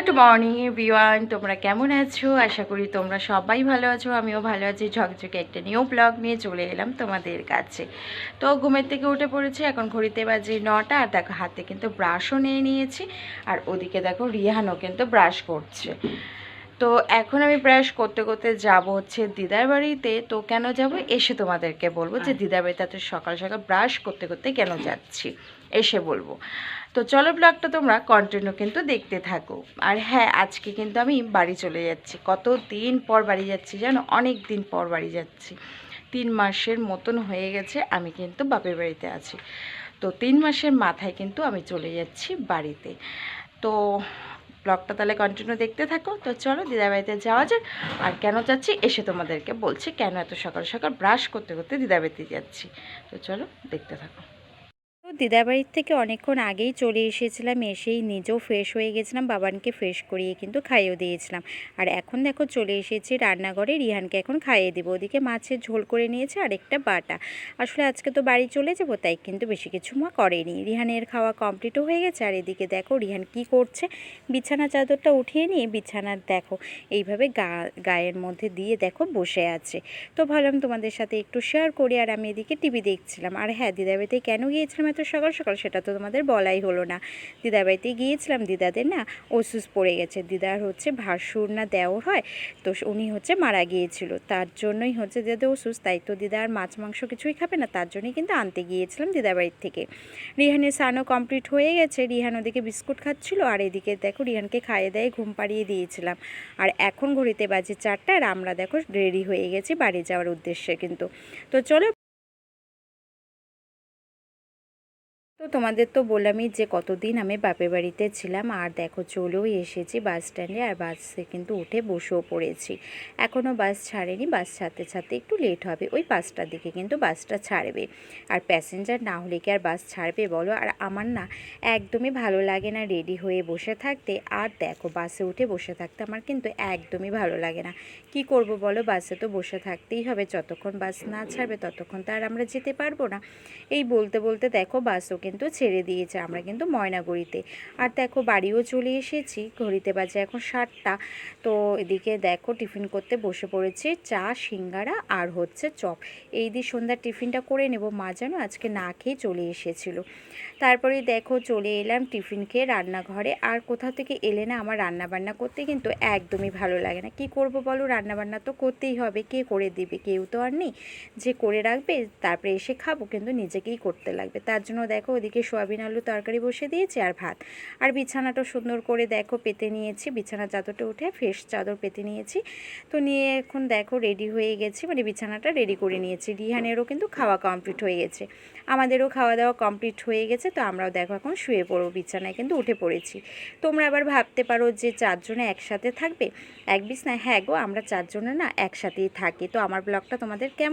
Good morning everyone তোমরা কেমন আছো? আশা করি তোমরা সবাই ভালো আছো, আমিও ভালো আছি। ঝকঝকে একটা নিউ ব্লগ নিয়ে চলে এলাম তোমাদের কাছে। তো ঘুমের থেকে উঠে পড়েছে, এখন ঘড়িতে বাজে নটা। আর দেখো, হাতে কিন্তু ব্রাশও নিয়ে নিয়েছি। আর ওদিকে দেখো রিহানও কিন্তু ব্রাশ করছে। তো এখন আমি ব্রাশ করতে করতে যাব হচ্ছে দিদার বাড়িতে। তো কেন যাব? এসে তোমাদেরকে বলব যে দিদার বাড়িতে এত সকাল সকাল ব্রাশ করতে করতে কেন যাচ্ছি? এসে বলব। তো চলো ব্লগটা তোমরা কন্টিনিউ কিন্তু দেখতে থাকো। আর হ্যাঁ আজকে কিন্তু আমি বাড়ি চলে যাচ্ছি। কত দিন পর বাড়ি যাচ্ছি জানো? অনেক দিন পর বাড়ি যাচ্ছি। তিন মাসের মতন হয়ে গেছে আমি কিন্তু বাপের বাড়িতে আছি। তো তিন মাসের মাথায় কিন্তু আমি চলে যাচ্ছি বাড়িতে। তো ব্লগটা তাহলে কন্টিনিউ দেখতে থাকো। তো চলো, দিদাবাড়িতে যাওয়া যাক। আর কেন যাচ্ছি, এসে তোমাদেরকে বলছি কেন এত সকাল সকাল ব্রাশ করতে করতে দিদাবাড়িতে যাচ্ছি। তো চলো, দেখতে থাকো। তো দিদার বাড়ির থেকে অনেকক্ষণ আগেই চলে এসেছিলাম, এসেই নিজেও ফ্রেশ হয়ে গেছিলাম, বাবানকে ফ্রেশ করিয়ে কিন্তু খাইয়েও দিয়েছিলাম। আর এখন দেখো চলে এসেছি রান্নাঘরে, রিহানকে এখন খাইয়ে দেবো। ওদিকে মাছের ঝোল করে নিয়েছে আর একটা বাটা। আসলে আজকে তো বাড়ি চলে যাব, তাই কিন্তু বেশি কিছু মা করেনি। রিহানের খাওয়া কমপ্লিটও হয়ে গেছে, আর এদিকে দেখো রিহান কি করছে। বিছানা চাদরটা উঠিয়ে নিয়ে বিছানার দেখো এইভাবে গা, গায়ের মধ্যে দিয়ে দেখো বসে আছে। তো ভাবলাম তোমাদের সাথে একটু শেয়ার করি, আর আমি এদিকে টিভি দেখছিলাম। আর হ্যাঁ দিদাবাড়িতে কেন গিয়েছিলাম এত সকাল সকাল, সেটা তো তোমাদের বলাই হলো না। দিদার বাড়িতে গিয়েছিলাম, দিদাদের না ওষুধ পড়ে গেছে। দিদার হচ্ছে ভাসুর না দেওর হয়, তো উনি হচ্ছে মারা গিয়েছিল। তার জন্যই হচ্ছে দিদাদের ওষুধ, তাই তো দিদার মাছ মাংস কিছুই খাবে না, তার জন্যই কিন্তু আনতে গিয়েছিলাম দিদার বাড়ির থেকে। রিহানের স্নানও কমপ্লিট হয়ে গেছে, রিহান ওদিকে বিস্কুট খাচ্ছিল, আর এদিকে দেখো রিহানকে খাইয়ে দেয় ঘুম পাড়িয়ে দিয়েছিলাম। আর এখন ঘড়িতে বাজে চারটা, আর আমরা দেখো রেডি হয়ে গেছি বাড়ি যাওয়ার উদ্দেশ্যে কিন্তু। তো চলো তো তোমাদের তো বললামই যে কতদিন আমি বাপের বাড়িতে ছিলাম, আর দেখো চলেও এসেছি বাস স্ট্যান্ডে আর বাসে কিন্তু উঠে বসেও পড়েছি। এখনও বাস ছাড়েনি বাস ছাড়তে ছাড়তে একটু লেট হবে, ওই পাঁচটার দিকে কিন্তু বাসটা ছাড়বে। আর প্যাসেঞ্জার না হলে কি আর বাস ছাড়বে বলো? আর আমার না একদমই ভালো লাগে না রেডি হয়ে বসে থাকতে, আর দেখো বাসে উঠে বসে থাকতে আমার কিন্তু একদমই ভালো লাগে না। কি করব বলো? বাসে তো বসে থাকতেই হবে, যতক্ষণ বাস না ছাড়বে ততক্ষণ তো আর আমরা যেতে পারব না। এই বলতে বলতে দেখো বাসও কিন্তু ছেড়ে দিয়েছে আমরা কিন্তু ময়নাগুড়িতে। আর দেখো, বাড়িও চলে এসেছি, ঘড়িতে বাজে এখন সাতটা। তো এদিকে দেখো, টিফিন করতে বসে পড়েছি চা, সিঙ্গারা আর হচ্ছে চপ। এই দিয়ে সন্ধ্যার টিফিনটা করে নেব। মা যেন আজকে না খেয়ে চলে এসেছিল। তারপরে দেখো, চলে এলাম টিফিন খেয়ে রান্নাঘরে। আর কোথাও থেকে এলে না আমার রান্না বান্না করতে কিন্তু একদমই ভালো লাগে না। কি করব বলো? রান্না বান্না তো করতেই হবে। কে করে দিবে? কেউ তো আর নেই। যে করে রাখবে, তারপরে এসে খাব। কিন্তু নিজেকেই করতে লাগবে। তার জন্য দেখো ওদিকে সোয়াবিন, আলু তরকারি বসে দিয়েছি আর ভাত। আর বিছানাটা সুন্দর করে দেখো পেতে নিয়েছি। বিছানা চাদরটা উঠে ফ্রেশ চাদর পেতে নিয়েছি। তো নিয়ে এখন দেখো রেডি হয়ে গেছি মানে বিছানাটা রেডি করে নিয়েছি। রিহানেরও কিন্তু খাওয়া কমপ্লিট হয়ে গেছে। আমাদেরও খাওয়া দাওয়া কমপ্লিট হয়ে গেছে, তো আমরাও দেখো এখন শুয়ে পড়ব। বিছানায় কিন্তু উঠে পড়েছি। তোমরা আবার ভাবতে পারো যে চারজনে একসাথে থাকবে? এক বিছনায় হ্যাঁ গো, আমরা চারজনে না একসাথেই থাকি। তো আমার ব্লগটা তোমাদের কেমন